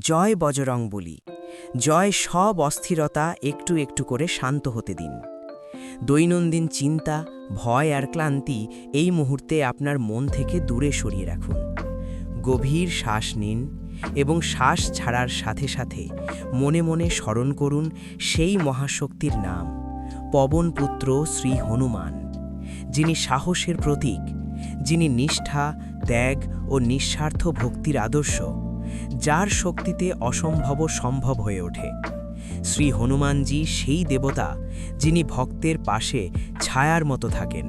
জয় বজরং বলি। জয় সব অস্থিরতা একটু একটু করে শান্ত হতে দিন। দৈনন্দিন চিন্তা, ভয় আর ক্লান্তি এই মুহূর্তে আপনার মন থেকে দূরে সরিয়ে রাখুন। গভীর শ্বাস নিন এবং শ্বাস ছাড়ার সাথে সাথে মনে মনে স্মরণ করুন সেই মহাশক্তির নাম, পবনপুত্র শ্রী হনুমান, যিনি সাহসের প্রতীক, যিনি নিষ্ঠা, ত্যাগ ও নিঃস্বার্থ ভক্তির আদর্শ। যার শক্তিতে অসম্ভব সম্ভব হয়ে ওঠে। শ্রী হনুমানজি সেই দেবতা যিনি ভক্তের পাশে ছায়ার মতো থাকেন,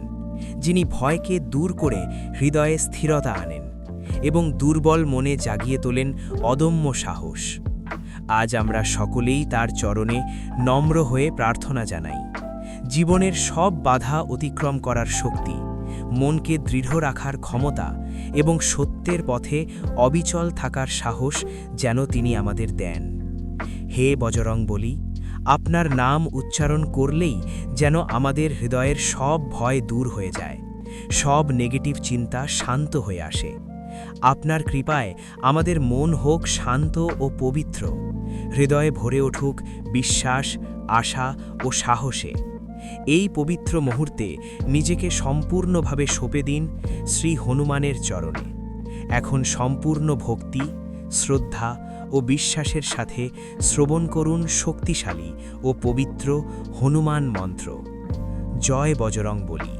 যিনি ভয়কে দূর করে হৃদয়ে স্থিরতা আনেন এবং দুর্বল মনে জাগিয়ে তোলেন অদম্য সাহস। আজ আমরা সকলেই তার চরণে নম্র হয়ে প্রার্থনা জানাই, জীবনের সব বাধা অতিক্রম করার শক্তি, মনকে দৃঢ় রাখার ক্ষমতা এবং সত্যের পথে অবিচল থাকার সাহস যেন তিনি আমাদের দেন। হে বজরং বলি, আপনার নাম উচ্চারণ করলেই যেন আমাদের হৃদয়ের সব ভয় দূর হয়ে যায়, সব নেগেটিভ চিন্তা শান্ত হয়ে আসে। আপনার কৃপায় আমাদের মন হোক শান্ত ও পবিত্র, হৃদয়ে ভরে উঠুক বিশ্বাস, আশা ও সাহসে। এই পবিত্র মুহূর্তে নিজেকে সম্পূর্ণভাবে সঁপে দিন শ্রী হনুমানের চরণে। এখন সম্পূর্ণ ভক্তি, শ্রদ্ধা ও বিশ্বাসের সাথে শ্রবণ করুন শক্তিশালী ও পবিত্র হনুমান মন্ত্র। জয় বজরং বলি।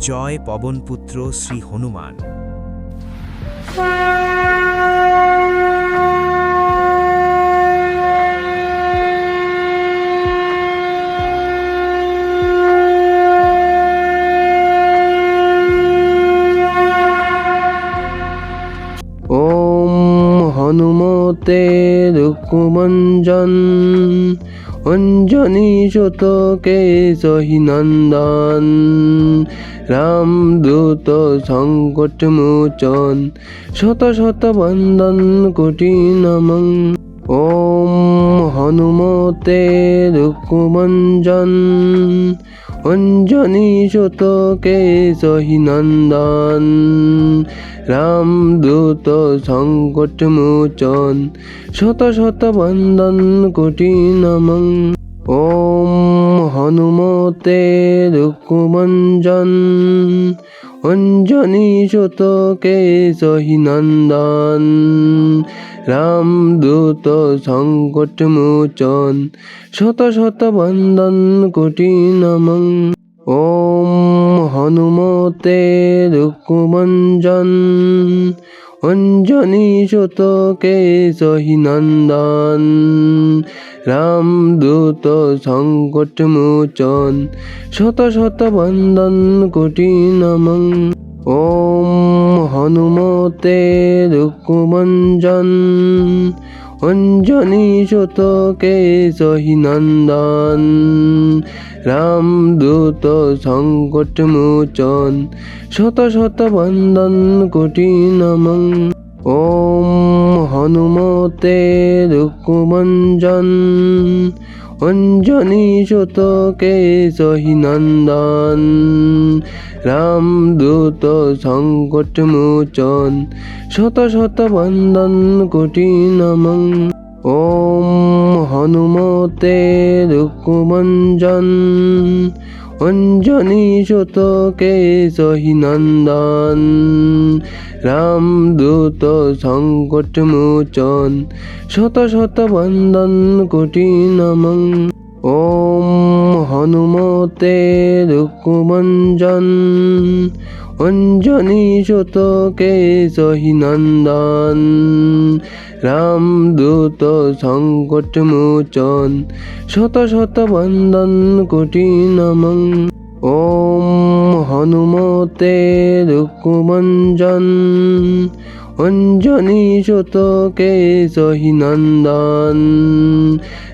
জয় পবনপুত্র শ্রী হনুমান। কুমঞ্জন। অঞ্জনী সুতকে সহিনন্দন রাম দূত সংকট মোচন। শত শত বন্দন কোটি নম ওম হনুমতে রুকুমঞ্জন। অঞ্জনীশতকে সহিনন্দন রামদূত সংকট মোচন, শত শত বন্দন কোটি নমঃ ওম হনুমতে রুকুমঞ্জন অঞ্জনীশতকে সহিনন্দন রামদূত সংকট মোচন, শত শত বন্দন কোটি নমঃ ওম হনুমতে রুকুমঞ্জন অঞ্জনীশতকে সহিনন্দন রামদূত সংকট মোচন, শত শত বন্দন কোটি নমঃ ওম হনুমতে রুকুমঞ্জন অঞ্জনীশতকে সহিনন্দন রামদূত সংকট মোচন, শত শত বন্দন কোটি নমঃ ওম হনুমতে রুকুমঞ্জন অঞ্জনীশতকে সহিনন্দন রামদূত সংকট মোচন শত শত বন্দন কোটি নমং ওম হনুমতে রুকুমঞ্জন অঞ্জনীশতকে সহিনন্দন রামদূত সংকট মোচন, শত শত বন্দন কোটি নমঃ ওম হনুমতে রুকুমঞ্জন, অঞ্জনী অঞ্জনীশতকে সহিনন্দন রামদূত সংকট মোচন, শত শত বন্দন কোটি নমঃ ওম হনুমতে রুকুমঞ্জন অঞ্জনী অঞ্জনীশতকে সহিনন্দন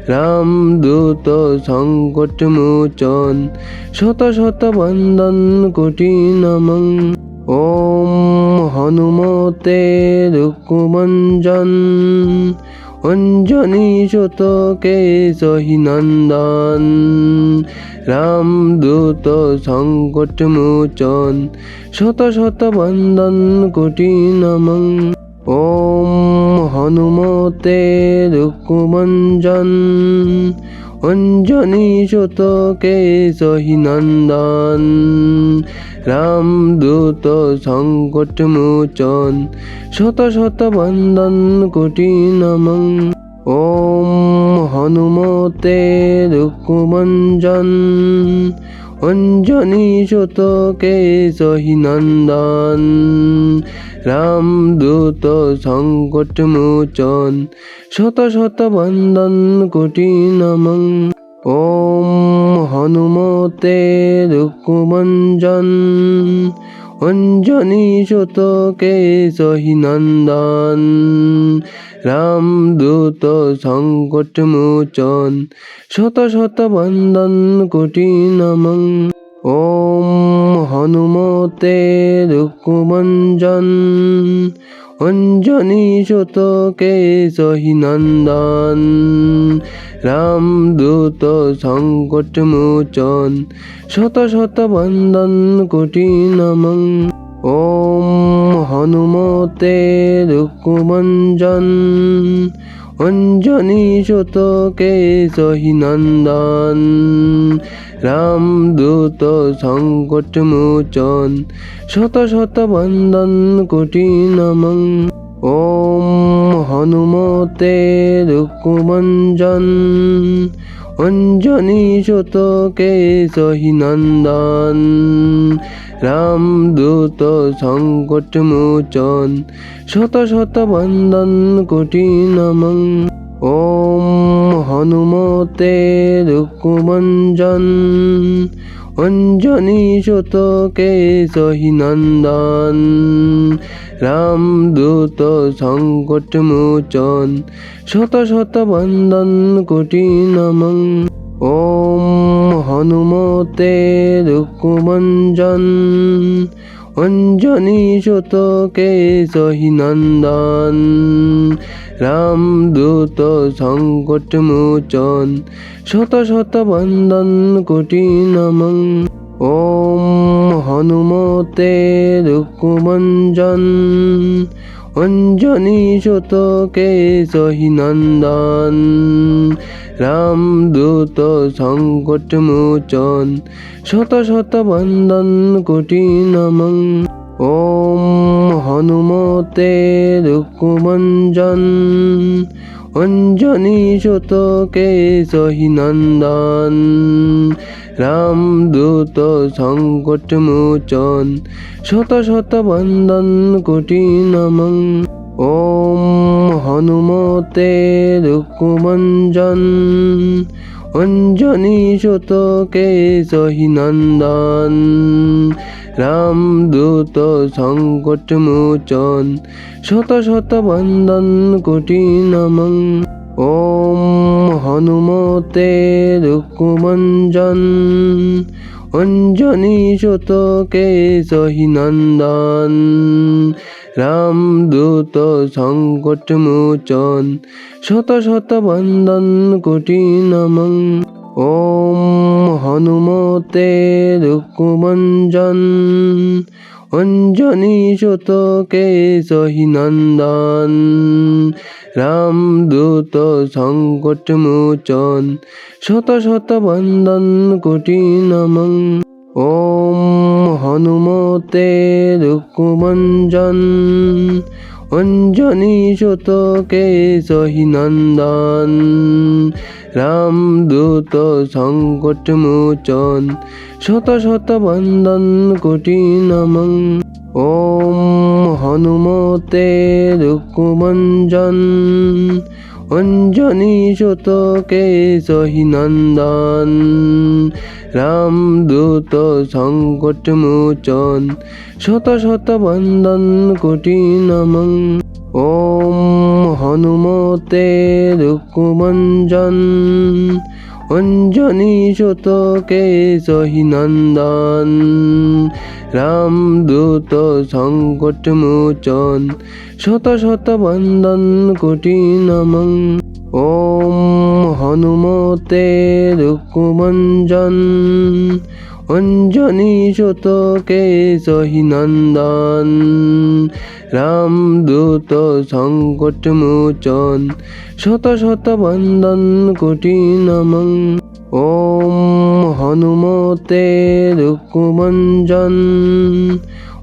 রামদূত সংকট মোচন, শত শত বন্দন কোটি নমঃ ওম হনুমতে রুকুমঞ্জন, অঞ্জনী অঞ্জনীশতকে সহিনন্দন রামদূত সংকট মোচন, শত শত বন্দন কোটি নমঃ ওম হনুমতে রুকুমঞ্জন অঞ্জনী সুতকে সহিনন্দন রামদূত সংকট মোচন। শত শত বন্দন কোটি নম ওম হনুমতে রুকুমঞ্জন। অঞ্জনী শতকে সহিনন্দন রামদূত সংকট মোচন শত শত বন্দন কোটি নমং ওম হনুমতে রুকুমঞ্জন অঞ্জনী সুতকে সহিনন্দন রামদূত সংকট মোচন শত শত বন্দন কোটি নম। ওম হনুমতে রুকুমঞ্জন অঞ্জনী সুতকে সহিনন্দন রামদূত সংকট মোচন। শত শত বন্দন কোটি নমঃ ওম হনুমতে রুকুমঞ্জন অঞ্জনী সুতকে সহিনন্দন রামদূত সংকট মোচন। শত শত বন্দন কোটি নমঃ ওম হনুমতে রুকুমঞ্জন। অঞ্জনী সুতকে সহিনন্দন রামদূত সংকট মোচন, শত শত বন্দন কোটি নমঃ ওম হনুমতে রুকুমঞ্জন, অঞ্জনী সুতকে সহিনন্দন রামদূত সংকট মোচন, শত শত বন্দন কোটি নমঃ ওম হনুমতে রুকুমঞ্জন, অঞ্জনী সুতকে সহিনন্দন রামদূত সংকট মোচন, শত শত বন্দন কোটি নমঃ ওম হনুমতে রুকুমঞ্জন অঞ্জনী সুতকে সহিনন্দন রামদূত সংকট মোচন, শত শত বন্দন কোটি নমঃ ওম হনুমতে রুকুমঞ্জন, অঞ্জনী সুতকে সহিনন্দন রামদূত সংকট মোচন, শত শত বন্দন কোটি নমঃ ওম হনুমতে রুকুমঞ্জন, অঞ্জনী সুতকে সহিনন্দন রামদূত সংকট মোচন, শত শত বন্দন কোটি নমঃ ওম হনুমতে রুকুমঞ্জন, অঞ্জনী সুতকে সহিনন্দন রামদূত সংকট মোচন, শত শত বন্দন কোটি নমঃ ওম হনুমতে রুকুমঞ্জন, অঞ্জনী সুতকে সহিনন্দন রামদূত সংকট মোচন শত শত বন্দন কোটি নম ওম হনুমতে রুকুমঞ্জন অঞ্জনী শতকে সহিনন্দন রামদূত সংকট মোচন শত শত বন্দন কোটি নমং ওম হনুমতে রুকুমঞ্জন অঞ্জনী শতকে সহিনন্দন রামদূত সংকট মোচন শত শত বন্দন কোটি নমং ওম হনুমতে রুকুমঞ্জন অঞ্জনী সুতকে সহিনন্দন রামদূত সংকট মোচন, শত শত বন্দন কোটি নমঃ ওম হনুমতে রুকুমঞ্জন, অঞ্জনী সুতকে সহিনন্দন রামদূত সংকট মোচন শত শত বন্দন কোটি নমং ওম হনুমতে রুকুমঞ্জন।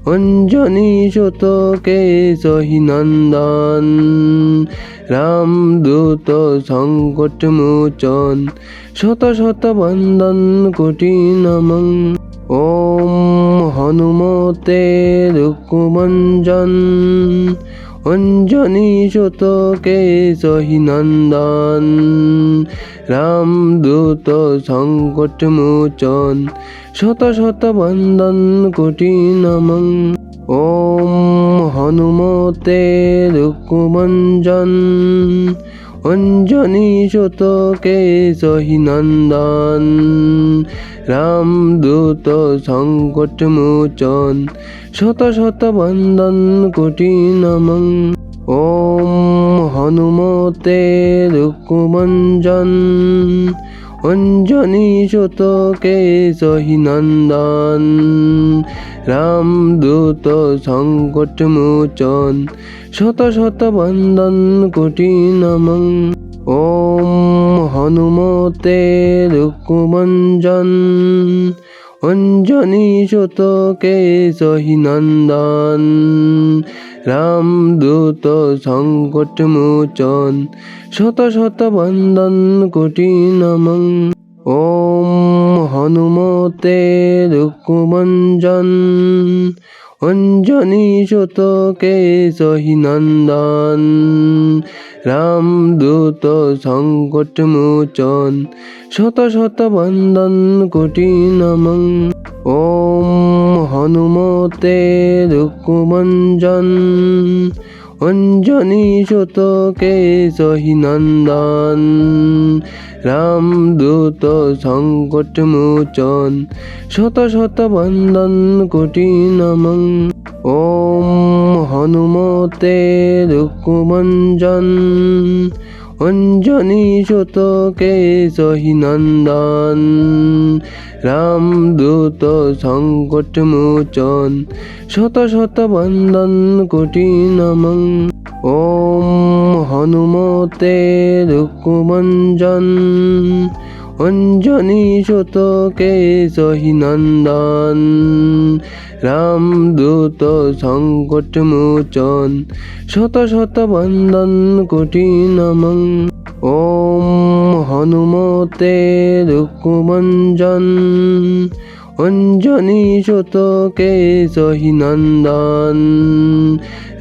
অঞ্জনী সুত সহিনন্দন রাম রামদূত সংকট মোচন, শত শত বন্দন কোটি নম ওম হনুমতে রুকুমঞ্জন অঞ্জনী কেশহী নন্দন। রামদূত সংকট মোচন, শত শত বন্দন কোটি নমঃ ওম হনুমতে রুকুমঞ্জন অঞ্জনী কেশহী নন্দন। রামদূত সংকট মোচন শত শত বন্দন কোটি নমঃ ওম হনুমতে রুকুমঞ্জন অঞ্জনী সুত কেশহী নন্দন। রামদূত সংকট মোচন। শত শত বন্দন কোটি নমঃ ওম হনুমতে রুকুমঞ্জন অঞ্জনী সুত কেশহী নন্দন রামদূত সংকট মোচন, শত শত বন্দন কোটি নমঃ ওম হনুমতে রুকুমঞ্জন অঞ্জনী সুত কেশহী নন্দন রামদূত সংকট মোচন শত শত বন্দন কোটি নমং ওম হনুমতে রুকুমঞ্জন অঞ্জনী সুত কেশহী নন্দন। রামদূত সংকট মোচন, শত শত বন্দন কোটি নম ওম হনুমতে রুকুমঞ্জন অঞ্জনী সুত কেশহী নন্দন রামদূত সংকট মোচন, শত শত বন্দন কোটি নম ওম হনুমতে রুকুমঞ্জন। অঞ্জনী শতকে সহিনন্দন নন্দন। রামদূত সংকট মোচন, শত শত বন্দন কোটি নমঃ ওম হনুমতে রুকুমঞ্জন অঞ্জনী নন্দন।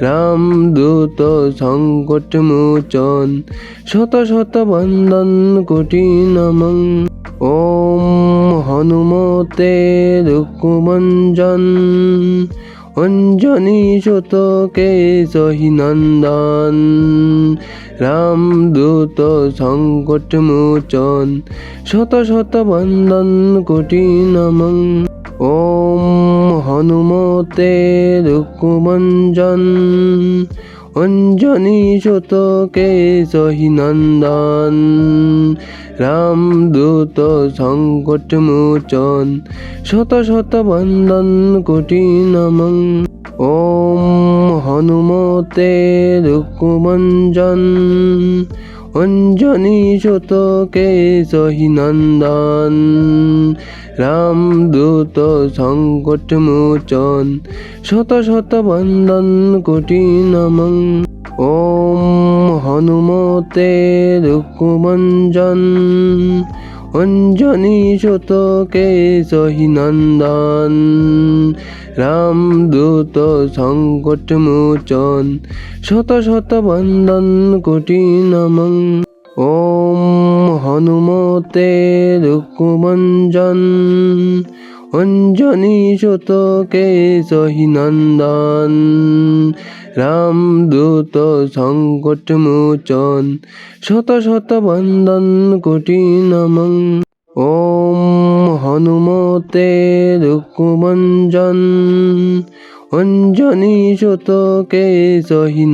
রামদূত সংকট মোচন। শত শত বন্দন কোটি নমং ওম হনুমতে রুকুমঞ্জন। অঞ্জনী সুত কেশহী নন্দন। রামদূত সংকট মোচন। শত শত বন্দন কোটি নম ওম হনুমতে রুকুমঞ্জন অঞ্জনী সুত কেশহী নন্দন। রামদূত সংকট মোচন, শত শত বন্দন কোটি নম ওম হনুমতে রুকুমঞ্জন অঞ্জনী সুত কেশহী নন্দন। রামদূত সংকট মোচন, শত শত বন্দন কোটি নম ওম হনুমতে রুকুমঞ্জন। অঞ্জনী সুত সহিনন্দন রাম দূত সংকট মোচন, শত শত বন্দন কোটি নমং ওম হনুমতে রুকুমঞ্জন অঞ্জনী সুত কেশহী রাম রামদূত সংকট মোচন, শত শত বন্দন কোটি নমঃ ওম হনুমতে রুকুমঞ্জন অঞ্জনী সুত কেশহী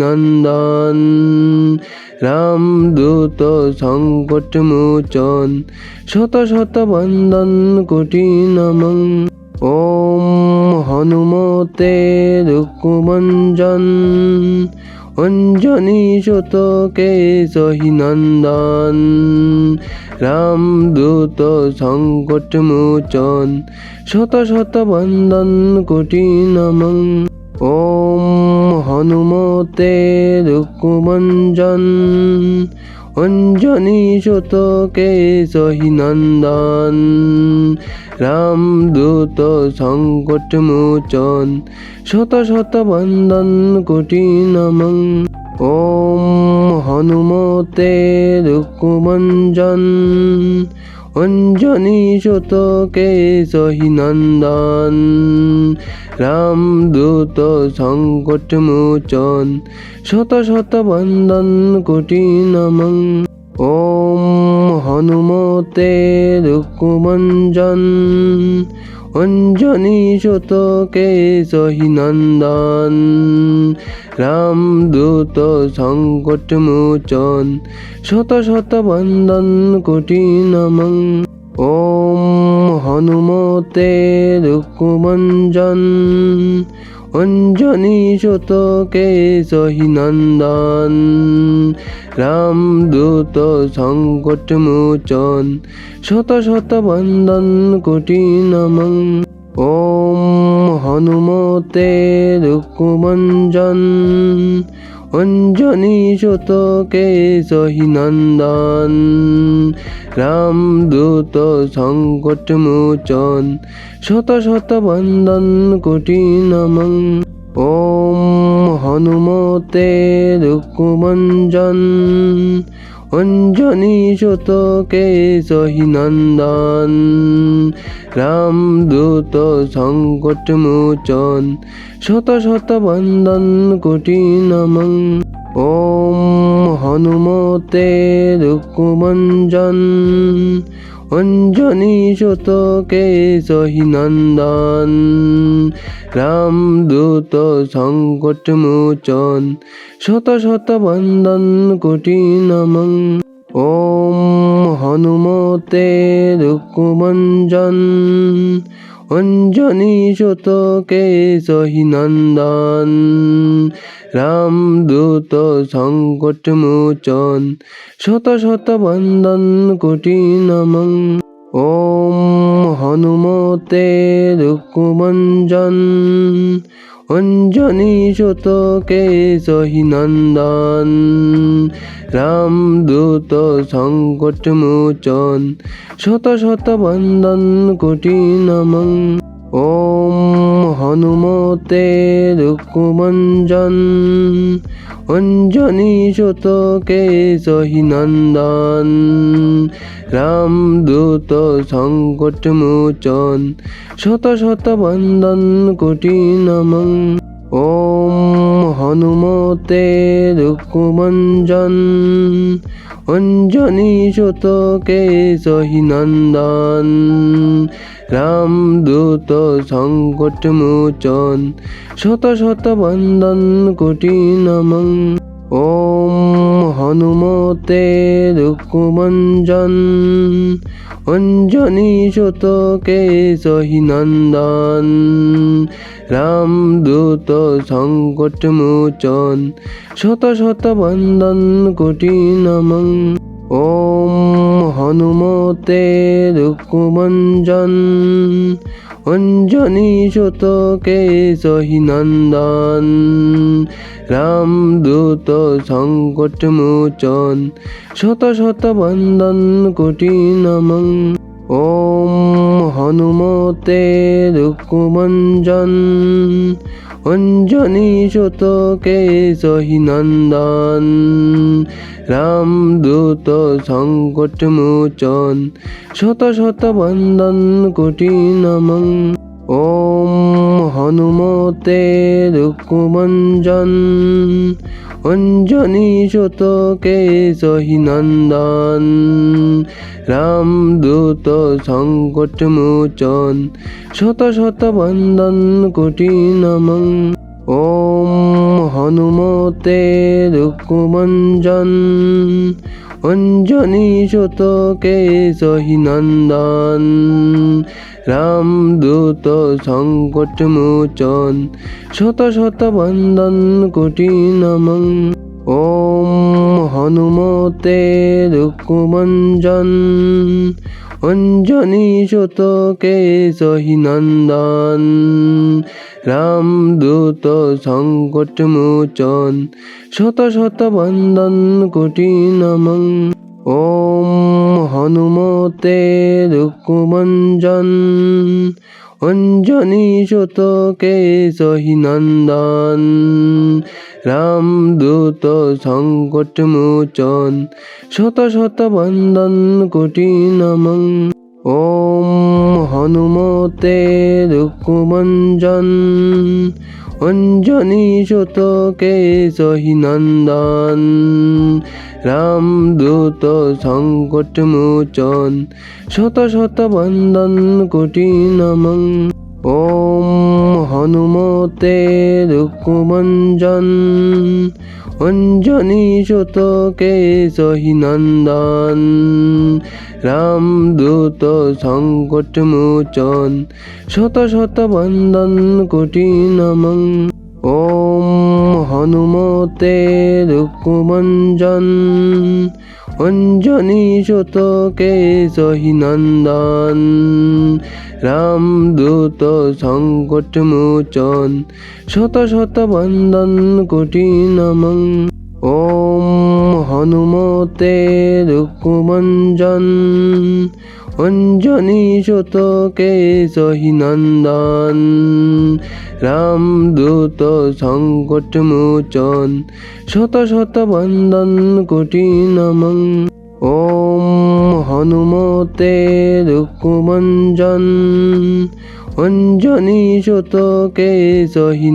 নন্দন রামদূত সংকট মোচন, শত শত বন্দন কোটি নমঃ ওম হনুমতে রুকুমঞ্জন অঞ্জনী সুত কেশহী নন্দন। রামদূত সংকট মোচন, শত শত বন্দন কোটি নমঃ ওম হনুমতে রুকুমঞ্জন অঞ্জনী সুত কেশহী নন্দন রামদূত সংকট মোচন, শত শত বন্দন কোটি নমঃ ওম হনুমতে রুকুমঞ্জন অঞ্জনী কেশহী নন্দন। রামদূত সংকট মোচন শত শত বন্দন কোটি নম ওম হনুমতে রুকুমঞ্জন অঞ্জনী শতকে সহি নন্দন। দ্রুত সংকট মোচন। শত শত বন্দন কোটি নমং ওম হনুমতে রুকুমঞ্জন অঞ্জনী সুত কেশহী নন্দন রামদূত সংকট মোচন, শত শত বন্দন কোটি নমঃ ওম হনুমতে রুকুমঞ্জন অঞ্জনী শতকে সহিনন্দন রাম দ্রুত সংকট মোচন, শত শত বন্দন কোটি নমং ওম হনুমতে রুকুমঞ্জন অঞ্জনী শতকে সহিনন্দন রাম দ্রুত সংকট মোচন, শত শত বন্দন কোটি নমঃ ওম হনুমতে রুকুমঞ্জন অঞ্জনী শতকে কেশহী নন্দন রামদূত সংকট মোচন, শত শত বন্দন কোটি নম ওম হনুমতে রুকুমঞ্জন অঞ্জনী সুত কেশহী নন্দন। রামদূত সংকট মোচন, শত শত বন্দন কোটি নমঃ ওম হনুমতে রুকুমঞ্জন অঞ্জনী সুত কেশহী নন্দন রামদূত সংকট মোচন, শত শত বন্দন কোটি নমঃ ওম হনুমতে রুকুমঞ্জন অঞ্জনী সুত কেশহী নন্দন। রামদূত সংকট মোচন, শত শত বন্দন কোটি নমঃ ওম হনুমতে রুকুমঞ্জন অঞ্জনী সুতকে সহিনন্দন রাম দ্রুত সংকট মোচন। শত শত বন্দন কোটি নমঃ ওম হনুমতে রুকুমঞ্জন, অঞ্জনী সুত কেশহী নন্দন রামদূত সংকট মোচন, শত শত বন্দন কোটি নমঃ। ওম হনুমতে রুকুমঞ্জন অঞ্জনী সুত কেশহী নন্দন রামদূত সংকট মোচন, শত শত বন্দন কোটি নমঃ ওম হনুমতে রুকুমঞ্জন অঞ্জনী সুত কেশহী নন্দন। রামদূত সংকট মোচন। শত শত বন্দন কোটি নমঃ ওম হনুমতে রুকুমঞ্জন। অঞ্জনী সুত কেশহী নন্দন। রামদূত সংকট মোচন, শত শত বন্দন কোটি নমঃ ওম হনুমতে রুকুমঞ্জন অঞ্জনী সুত কেশহী নন্দন। রামদূত সংকট মোচন, শত শত বন্দন কোটি নমঃ ওম হনুমতে রুকুমঞ্জন অঞ্জনী সুত কেশহী নন্দন। রামদূত সংকট মোচন, শত শত বন্দন কোটি নমঃ ওম হনুমতে রুকুমঞ্জন অঞ্জনী সুত সহিনন্দন রাম রামদূত সংকট মোচন, শত শত বন্দন কোটি নম ওম হনুমতে রুকুমঞ্জন অঞ্জনী সুত কেশহী নন্দন। রামদূত সংকট মোচন, শত শত বন্দন কোটি নম ওম হনুমতে রুকুমঞ্জন অঞ্জনী সুতকে সহিনন্দন রাম দ্রুত সংকট মোচন। শত শত বন্দন কোটি নমং ওম হনুমতে রুকুমঞ্জন অঞ্জনী সুত কেশহী নন্দন। রামদূত সংকট মোচন। শত শত বন্দন কোটি নমঃ ওম হনুমতে রুকুমঞ্জন অঞ্জনী সুত কেশহী নন্দন রামদূত সংকট মোচন, শত শত বন্দন কোটি নমঃ ওম হনুমতে রুকুমঞ্জন অঞ্জনী সুত কেশহী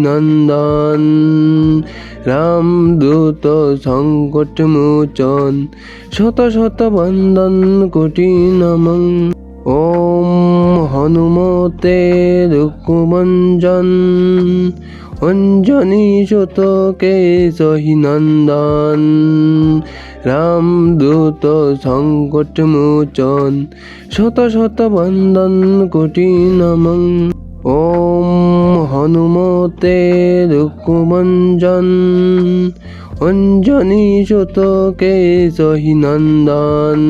নন্দন রামদূত সংকট মোচন, শত শত বন্দন কোটি নমঃ ওম হনুমতে রুকুমঞ্জন অঞ্জনী সুত কেশহী নন্দন। রামদূত সংকট মোচন, শত শত বন্দন কোটি নমঃ ওম হনুমতে রুকুমঞ্জন অঞ্জনী সুত কেশহী নন্দন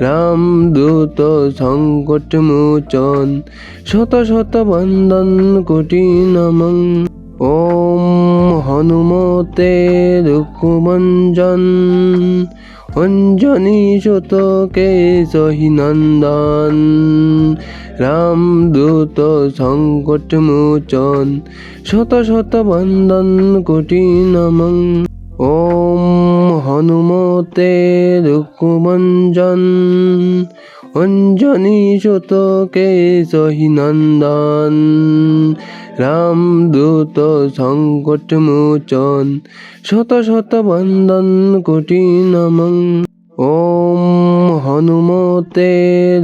রামদূত সংকট মোচন, শত শত বন্দন কোটি নমঃ ওম হনুমতে রুকুমঞ্জন অঞ্জনী সুত কেশহী নন্দন রামদূত সংকট মোচন, শত শত বন্দন কোটি নমঃ ওম হনুমতে রুকুমঞ্জন অঞ্জনী সুত কেশহী নন্দন। রামদূত সংকট মোচন, শত শত বন্দন কোটি নমঃ ওম হনুমতে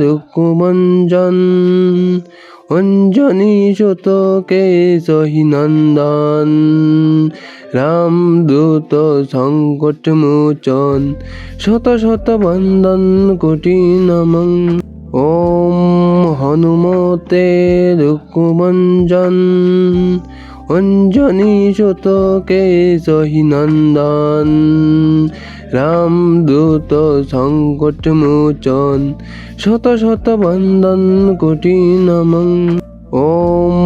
রুকুমঞ্জন অঞ্জনী সুত কেশহী রাম রামদূত সংকট মোচন, শত শত বন্দন কোটি নমঃ ওম হনুমতে রুকুমঞ্জন অঞ্জনী সুত কেশহী নন্দন রামদূত সংকট মোচন, শত শত বন্দন কোটি নমঃ ওম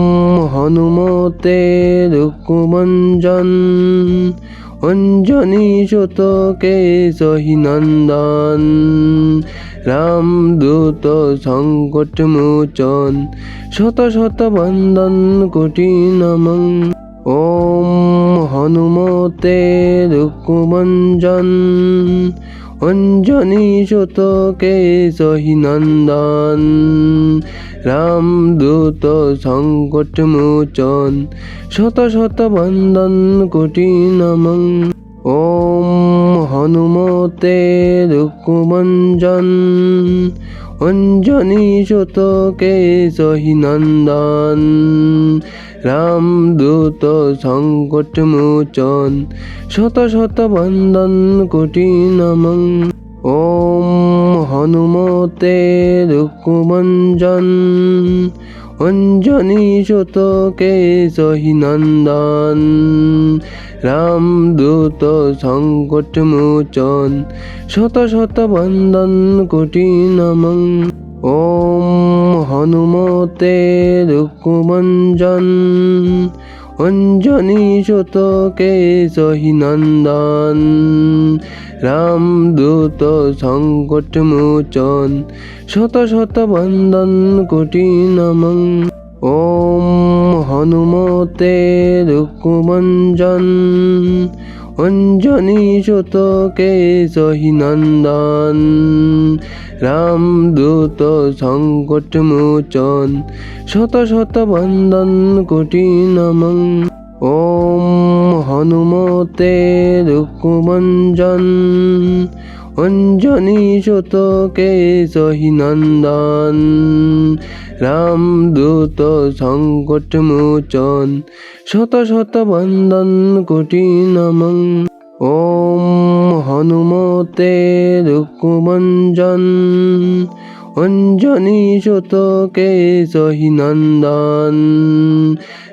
হনুমতে রুকুমঞ্জন অঞ্জনী সুত কেশহী নন্দন। রামদূত সংকট মোচন, শত শত বন্দন কোটি নমঃ ওম হনুমতে রুকুমঞ্জন, অঞ্জনী সুত কেশহী নন্দন রামদূত সংকট মোচন, শত শত বন্দন কোটি নমঃ ওম হনুমতে রুকুমঞ্জন অঞ্জনী কেশহী নন্দন। রামদূত সংকট মোচন, শত শত বন্দন কোটি নমং ওম হনুমতে রুকুমঞ্জন অঞ্জনী সুত কেশহী নন্দন রামদূত সংকট মোচন, শত শত বন্দন কোটি নমঃ ওম হনুমতে রুকুমঞ্জন অঞ্জনী সুত কেশহী নন্দন। রামদূত সংকট মোচন, শত শত বন্দন কোটি নমঃ ওম হনুমতে রুকুমঞ্জন, অঞ্জনী সুত কেশহী নন্দন রামদূত সংকট মোচন, শত শত বন্দন কোটি নমঃ ওম হনুমতে রুকুমঞ্জন অঞ্জনী সুত কেশহী নন্দন। রামদূত সংকট মোচন, শত শত বন্দন কোটি নমঃ ওম হনুমতে রুকুমঞ্জন, অঞ্জনী সুত কেশহী নন্দন।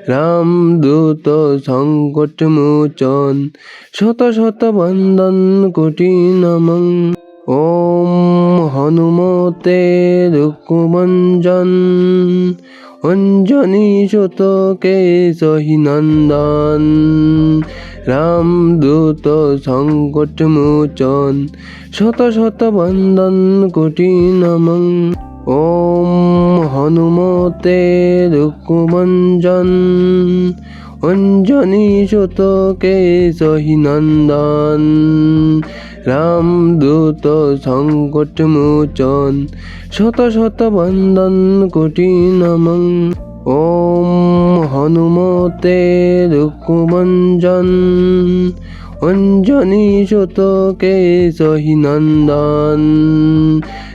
রামদূত সংকট মোচন, শত শত বন্দন কোটি নমঃ ওম হনুমতে রুকুমঞ্জন অঞ্জনী কেশহী নন্দন। রামদূত সংকট মোচন, শত শত বন্দন কোটি নমঃ ওম হনুমতে রুকুমঞ্জন অঞ্জনী সুত কেশহী নন্দন রামদূত সংকট মোচন, শত শত বন্দন কোটি নমঃ। ওম হনুমতে রুকুমঞ্জন অঞ্জনী সুত কেশহী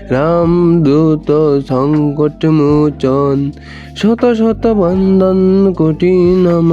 নন্দন রামদূত সংকট মোচন শত শত বন্দন কোটি নমঃ